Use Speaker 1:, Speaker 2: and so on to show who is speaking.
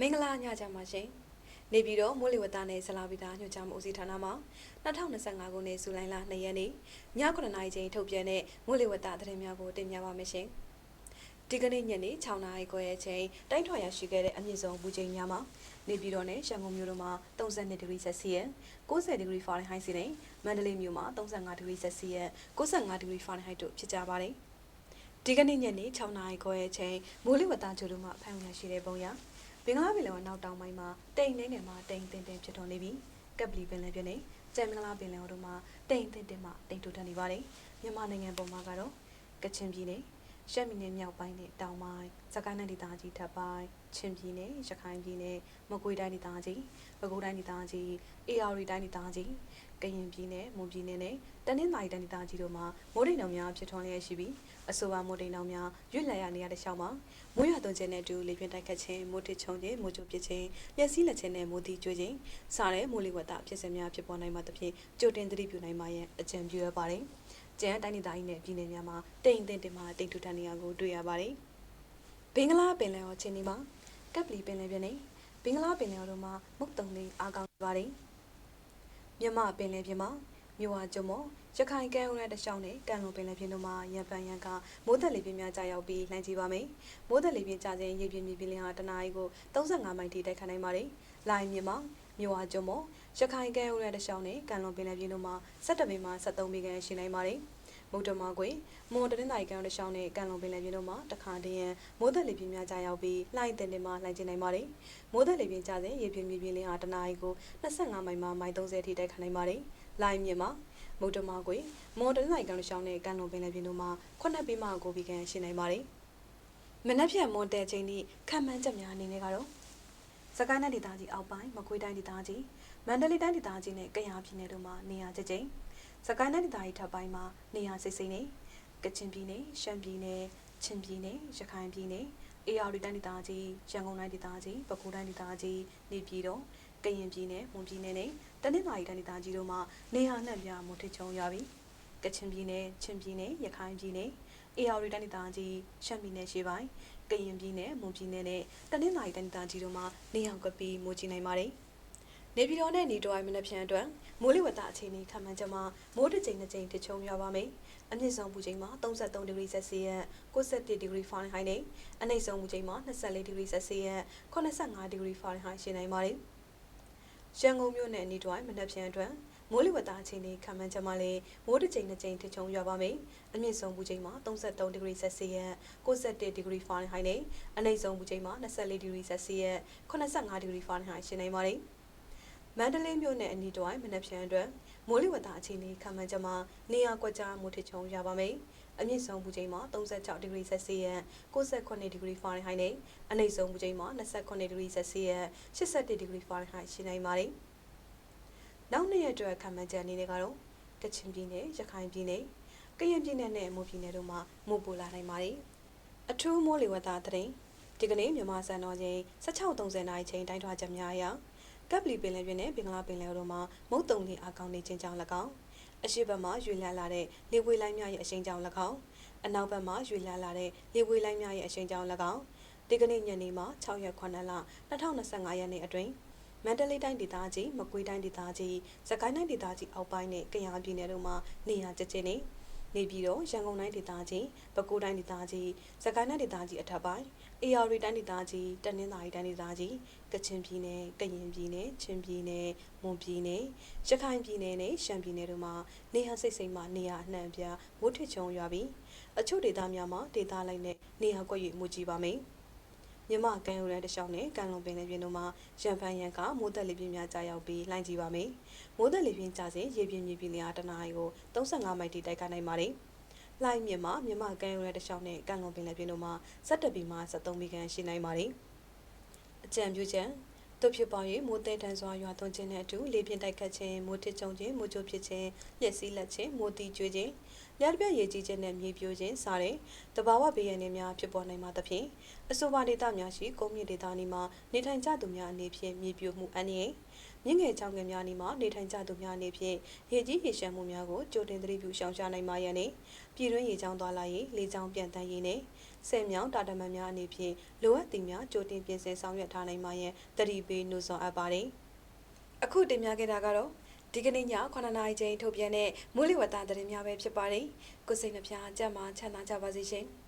Speaker 1: မင်္ဂလာညချမ်းပါရှင်။နေပြည်တော်မိုးလေဝသနဲ့ဇလာဗီတာညွှန်ကြားမှုဦးစီးဌာနမှ2025ခုနှစ်ဇူလိုင်လ2ရက်နေ့ည9:00နာရီချိန်ထုတ်ပြန်တဲ့မိုးလေဝသသတင်းများကိုတင်ပြပါမယ်ရှင်။ဒီကနေ့ညနေ6နာရီခွဲအချိန်တိုင်းထွာရရှိခဲ့တဲ့အမြင့်ဆုံးပူချိန်များမှာနေပြည်တော်နဲ့ရန်ကုန်မြို့တို့မှာ32ဒီဂရီဆက်စီယပ်90ဒီဂရီဖာရင်ဟိုက်စီနဲ့မန္တလေးမြို့မှာ35ဒီဂရီဆက်စီယပ်95ဒီဂရီဖာရင်ဟိုက်တို့ဖြစ်ကြပါတယ်။ဒီကနေ့ညနေ6နာရီခွဲအချိန်မိုးလေဝသကြိုတို့မှဖန်ရရှိတဲ့ပုံရ ဘင်္ဂလားပင်လယ်ဝနောက်တောင်ပိုင်းမှာတိမ်နှင်းငယ်မှာတိမ်တင်တင်ဖြစ်တော်နေပြီးကပ်ပလီပင်လယ်ပြင်နဲ့ကြံမင်္ဂလာပင်လယ်တို့မှာတိမ်တင်တင်မှတိမ်ထူထပ်နေပါတယ်မြန်မာနိုင်ငံပုံမှာကတော့ကချင်ပြည်နယ် ရှမ်းပြည်နယ်မြောက်ပိုင်းနဲ့တောင်ပိုင်းစကိုင်းတိုင်းဒေသကြီးထပ်ပိုင်းချင်းပြည်နယ်ရခိုင်ပြည်နယ်မကွေးတိုင်းဒေသကြီးပဲခူးတိုင်းဒေသကြီးအေရဝတီတိုင်းဒေသကြီးကရင်ပြည်နယ်မွန်ပြည်နယ်နဲ့တနင်္သာရီတိုင်းဒေသကြီးတို့မှာမိုးတိမ်တောင်များဖြစ်ထွန်းလျက်ရှိပြီးအဆိုပါမိုးတိမ်တောင်များရွတ်လည်ရနေရတဲ့ရှောင်းမှာမိုးရွာသွန်းခြင်းနဲ့အတူလေပြင်းတိုက်ခတ်ခြင်းမိုးတစ်ချုံခြင်းမိုးကြိုပစ်ခြင်းလျှက်စီးလက်ခြင်းနဲ့မိုးတီကျွေးခြင်းစတဲ့မိုးလေဝသဖြစ်စဉ်များဖြစ်ပေါ်နိုင်မှသဖြင့်ကြိုတင်သတိပြုနိုင်မှရန်အကြံပြုရပါတယ်။ ကျန်းတိုင်းဒေသကြီးနဲ့ပြည်နယ်များမှာတိမ်တင်တင်မှတိမ်ထူထပ်နေရကိုတွေ့ရပါတယ်။ဘင်္ဂလားပင်လယ်ော်ချင်းဒီမှာကပ်ပလီပင်လယ်ပြင်နဲ့ဘင်္ဂလားပင်လယ်ော်တို့မှာမုတ်တုံလေးအားကောင်းနေပါတယ်။မြမပင်လယ်ပြင်မှာမြို့ဝကျုံမော်ရခိုင်ကမ်းရိုးနဲ့တခြားနဲ့ကံလုံပင်လယ်ပြင်တို့မှာရံပန်ရံကမိုးသက်လေပြင်းများကြာရောက်ပြီးလှမ်းကြည့်ပါမယ်။မိုးသက်လေပြင်းကြာခြင်းရေပြင်းမြေပြင်းလင်းဟာတနအီကို35မိုင်ထိတိုက်ခတ်နိုင်ပါတယ်။လိုင်းမြမှာ မြို့ဝကျုံမော်ရခိုင်ကမ်းရိုးနဲ့တခြားနဲ့ကံလုံပင်လယ်ပြင်တို့မှာ17ပေမှ73ပေခန့်ရှိနိုင်ပါတယ်။မုတ်တမကွေမွန်တနင်္သာရီကမ်းတခြားနဲ့ကံလုံပင်လယ်ပြင်တို့မှာတခါတည်းရန်မိုးသက်လေပြင်းများကြာရောက်ပြီးလှိုင်းတင်တင်မှလှိုင်းကျနိုင်ပါတယ်။မိုးသက်လေပြင်းကြာခြင်းရေပြင်းမြေပြင်းလင်းဟာတနအီကို25မိုင်မှမိုင်30ထိတိုက်ခတ်နိုင်ပါတယ်။လိုင်းမြမှာမုတ်တမကွေမွန်တနင်္သာရီကမ်းတခြားနဲ့ကံလုံပင်လယ်ပြင်တို့မှာ9ပေမှ9ပေခန့်ရှိနိုင်ပါတယ်။မနက်ဖြန်မွန်တဲချင်းဤခံမှန်းချက်များအနေနဲ့ကတော့ စကိုင်းတိုင်းဒေသကြီးအောက်ပိုင်းမကွေးတိုင်းဒေသကြီးမန္တလေးတိုင်းဒေသကြီးနဲ့ကယားပြည်နယ်တို့မှာနေရာကျကျင်းစကိုင်းတိုင်းဒေသကြီးထပ်ပိုင်းမှာနေရာစိတ်စိတ်နေကချင်ပြည်နယ်ရှမ်းပြည်နယ်ချင်းပြည်နယ်ရခိုင်ပြည်နယ်အေရဝတီတိုင်းဒေသကြီးရန်ကုန်တိုင်းဒေသကြီးပဲခူးတိုင်းဒေသကြီးနေပြည်တော်ကရင်ပြည်နယ်မွန်ပြည်နယ်နဲ့တနင်္သာရီတိုင်းဒေသကြီးတို့မှာနေရာနှံ့ပြမွန်ထချုံရပြီကချင်ပြည်နယ်ချင်းပြည်နယ်ရခိုင်ပြည်နယ် အေရဝတီတိုင်းဒေသကြီးရှမ်းပြည်နယ်ရှေ့ပိုင်းကရင်ပြည်နယ်မွန်ပြည်နယ်နဲ့တနင်္သာရီတိုင်းဒေသကြီးတို့မှာနေရာကွက်ပြီးမိုးကြီးနိုင်ပါတယ်နေပြည်တော်နဲ့နေတော်အိုင်မနက်ဖြန်အတွက်မိုးလေဝသအခြေအနေခန့်မှန်းချက်မှာမိုးတစ်ကြိမ်တစ်ကြိမ်တချုံရွာပါမယ်။အမြင့်ဆုံးပူချိန်မှာ33ဒီဂရီဆက်စီယပ်61ဒီဂရီဖာရင်ဟိုက်နဲ့အနိမ့်ဆုံးပူချိန်မှာ24ဒီဂရီဆက်စီယပ်85ဒီဂရီဖာရင်ဟိုက်ရှိနိုင်ပါတယ်။ရန်ကုန်မြို့နယ်နေတော်အိုင်မနက်ဖြန်အတွက် မိုးလေဝသအခြေအနေခန့်မှန်းချက်မှာလည်းမိုးတစ်ကြိမ်တစ်ကြိမ်တချုံရွာပါမယ်။အမြင့်ဆုံးပူချိန်မှာ33ဒီဂရီဆက်စီယပ်61ဒီဂရီဖာရင်ဟိုက်နဲ့အနိမ့်ဆုံးပူချိန်မှာ24ဒီဂရီဆက်စီယပ်85ဒီဂရီဖာရင်ဟိုက်ရှိနိုင်ပါတယ်။မန္တလေးမြို့နယ်အနီးတစ်ဝိုင်းမနက်ဖြန်အတွက်မိုးလေဝသအခြေအနေခန့်မှန်းချက်မှာနေရာကွက်ကြားမိုးထချုံရပါမယ်။အမြင့်ဆုံးပူချိန်မှာ36ဒီဂရီဆက်စီယပ်68ဒီဂရီဖာရင်ဟိုက်နဲ့အနိမ့်ဆုံးပူချိန်မှာ28ဒီဂရီဆက်စီယပ်81ဒီဂရီဖာရင်ဟိုက်ရှိနိုင်ပါတယ်။ နောက်နှစ်ရက်အတွက်ခန့်မှန်းချက်အနေနဲ့ကတော့ကချင်ပြည်နယ်ရခိုင်ပြည်နယ်ကရင်ပြည်နယ်နဲ့မွန်ပြည်နယ်တို့မှာမိုးပိုလာနိုင်ပါတယ်။အထူးမိုးလေဝသသတင်းဒီကနေ့မြန်မာစံတော်ချိန်16:30နာရီချိန်တိုင်းထွာချက်များအရကပ်ပလီပင်လယ်ပြင်နဲ့ဘင်္ဂလားပင်လယ်တို့မှာမုတ်တုံလေးအကောင်နေခြင်းကြောင့်၎င်းအရှိတ်ဘက်မှာရွေလန်းလာတဲ့လေဝေးလိုင်းများရဲ့အရှိန်ကြောင့်၎င်းအနောက်ဘက်မှာရွေလန်းလာတဲ့လေဝေးလိုင်းများရဲ့အရှိန်ကြောင့်၎င်းဒီကနေ့ညနေမှာ6ရက်9လ2025ရက်နေ့အတွင်း မန္တလေးတိုင်းဒေသကြီးမကွေးတိုင်းဒေသကြီးစကိုင်းတိုင်းဒေသကြီးအောက်ပိုင်းနဲ့ကယားပြည်နယ်တို့မှာနေရာကျကျနေနေပြည်တော်ရန်ကုန်တိုင်းဒေသကြီးပဲခူးတိုင်းဒေသကြီးစကိုင်းတိုင်းဒေသကြီးအထက်ပိုင်းအေရရီတိုင်းဒေသကြီးတနင်္သာရီတိုင်းဒေသကြီးကချင်ပြည်နယ်ကရင်ပြည်နယ်ချင်းပြည်နယ်မွန်ပြည်နယ်ရခိုင်ပြည်နယ်နဲ့ရှမ်းပြည်နယ်တို့မှာနေရာစိတ်စိမ်မှနေရာအနှံ့ပြမိုးထချုံရွာပြီးအချို့ဒေသများမှာဒေသလိုက်နဲ့နေရာကွက်၍မူကြည့်ပါမယ် မြမကံရိုးတဲ့တခြားနဲ့ကံလုံပင်လယ်ပြင်တို့မှာရံဖန်ရံကမိုးသက်လေပြင်းများကြာရောက်ပြီးလှိုင်းကြည့်ပါမယ်။မိုးသက်လေပြင်းကြာစဉ်ရေပြင်းမြေပြင်းများတနအီကို35မိုင်ထိတိုက်ခတ်နိုင်ပါတယ်။လှိုင်းမြမမြမကံရိုးတဲ့တခြားနဲ့ကံလုံပင်လယ်ပြင်တို့မှာ17ပေမှ73ပေခန့်ရှိနိုင်ပါတယ်။အကြံပြုချက် တို့ဖြစ်ပေါ်၍မိုးတဲတန်းစွာရွာသွန်းခြင်းနဲ့အတူလေပြင်းတိုက်ခတ်ခြင်းမိုးထစ်ချုံခြင်းမိုးကြိုဖြစ်ခြင်းလျှက်စီးလက်ခြင်းမိုးတီကျွေးခြင်းလျှက်ပြရေကြီးခြင်းနဲ့မြေပြိုခြင်းစတဲ့တဘာဝဘေးရန်တွေများဖြစ်ပေါ်နိုင်မှာသဖြင့်အဆိုပါဒေသများရှိကုန်းမြင့်ဒေသတွေမှာနေထိုင်ကြသူများအနေဖြင့်မြေပြိုမှုအန္တရာယ် မြင့်ငယ်ချောင်းငယ်များနေမှာနေထိုင်ကြသူများအနေဖြင့်ရေကြီးရေရှမ်းမှုများကိုကြိုတင်သတိပြုရှောင်ရှားနိုင်မှာရန်နဲ့ပြည်တွင်းရေချောင်းသွားလာရေးလေချောင်းပြန်တန်းရေးနဲ့စဆယ်မြောင်းတာတမန်များအနေဖြင့်လိုအပ်သည်များကြိုတင်ပြင်ဆင်ဆောင်ရွက်ထားနိုင်မှရန်တတိပေးနှိုးဆော်အပ်ပါတယ်။အခုတင်ပြခဲ့တာကတော့ဒီကနေ့ည9နာရီချိန်ထုတ်ပြန်တဲ့မိုးလေဝသသတင်းများပဲဖြစ်ပါတယ်။ကိုစိတ်နှပြကြမ်းမှချမ်းသာကြပါစေရှင်။